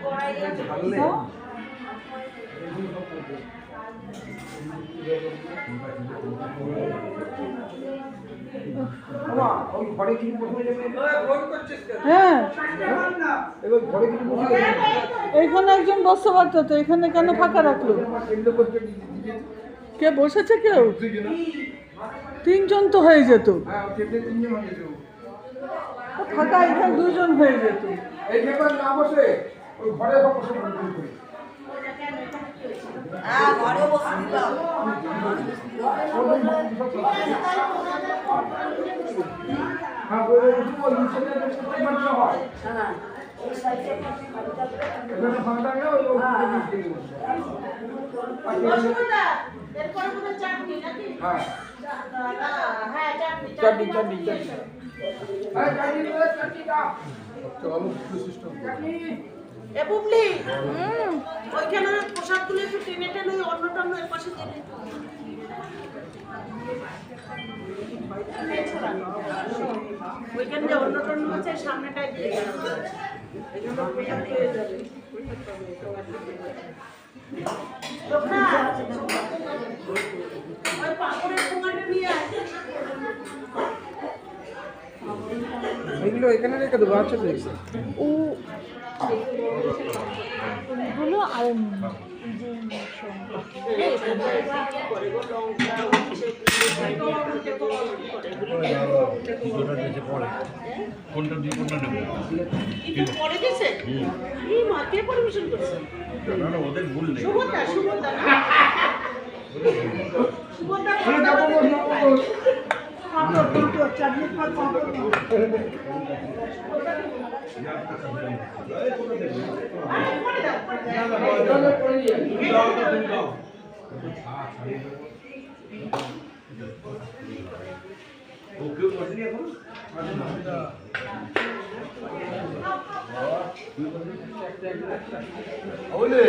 বসে বসে এইখানে একজন বসতে পারতো তো, এখানে কেন ফাঁকা রাখল? বসে কে বসেছে কেউ? তিনজন তো হয়ে যেত। ফাঁকা এখানে দুজন হয়ে যেত। এই না বসে ওই ঘরে সব বসে বসে করে হ্যাঁ ওই ওই ওই নিচে যে পেপার না হয়। এখানে বসে। হ্যাঁ। চাটনি চাটনি চাটনি হ্যাঁ। চাটনি দাও, চাটনি দাও চাটনি এ বুবলি। ওইখানে পোশাকগুলো একটু টেনে টেনে ওই অন্য টন্য এর পাশে দিয়ে ওইখানে যে অন্য টন্য আছে সামনেটায় দিয়ে ওই পাপড়ের দোকানটা নিয়ে আয়। এগুলো এখানে রেখে দেবো আচ্ছা ঠিক আছে। ও এগুলো আর কোনটা দিয়ে কোনটা নেব পরে দিছে এই মা কে পরিবেশন করছে না না ওদের ভুল নেই সুভদ্রা সুভদ্রা না? সুভদ্রা ओले